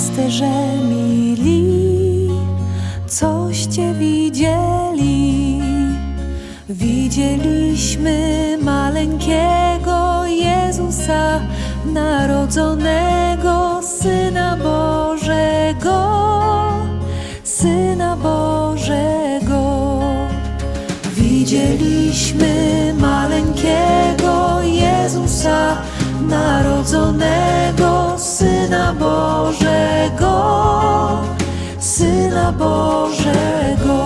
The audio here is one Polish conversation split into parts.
Pasterze mili, coście widzieli? Widzieliśmy maleńkiego Jezusa, narodzonego Syna Bożego, Syna Bożego. Widzieliśmy maleńkiego Jezusa, narodzonego Syna Bożego, Bożego.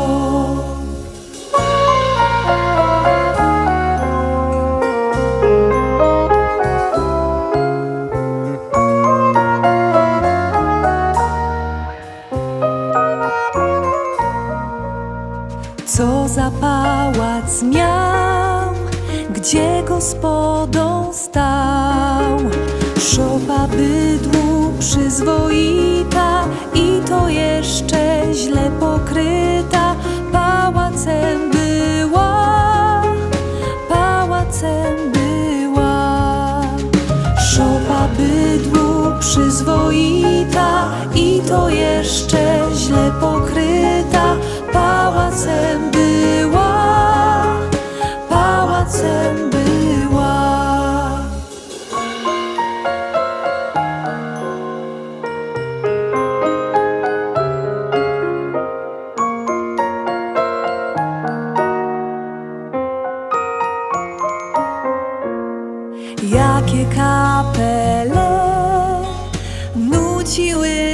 Co za pałac miał, gdzie gospodą stał. Szopa bydłu przyzwoita przyzwoita i to jeszcze źle pokryta. Pałacem była, pałacem była. Jakie kapele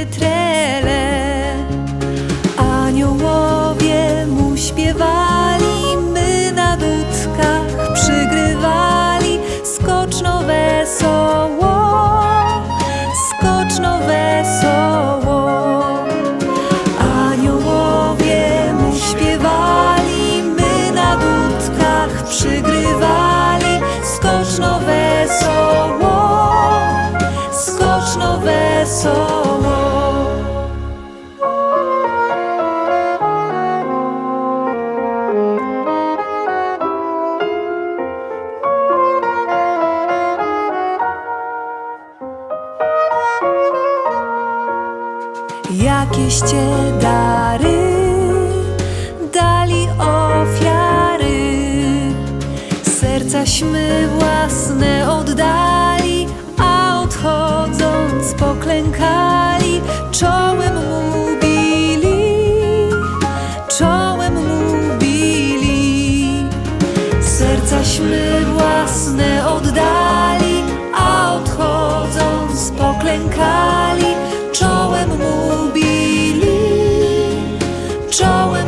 trele, aniołowie mu śpiewali, my na dudkach przygrywali, skoczno wesoło, skoczno wesoło. Aniołowie mu śpiewali, my na dudkach przygrywali, skoczno wesoło, skoczno wesoło. Jakieście dary dali ofiary, sercaśmy własne oddali, a odchodząc poklękali, czołem mu bili, czołem mu bili, sercaśmy własne oddali. czołem.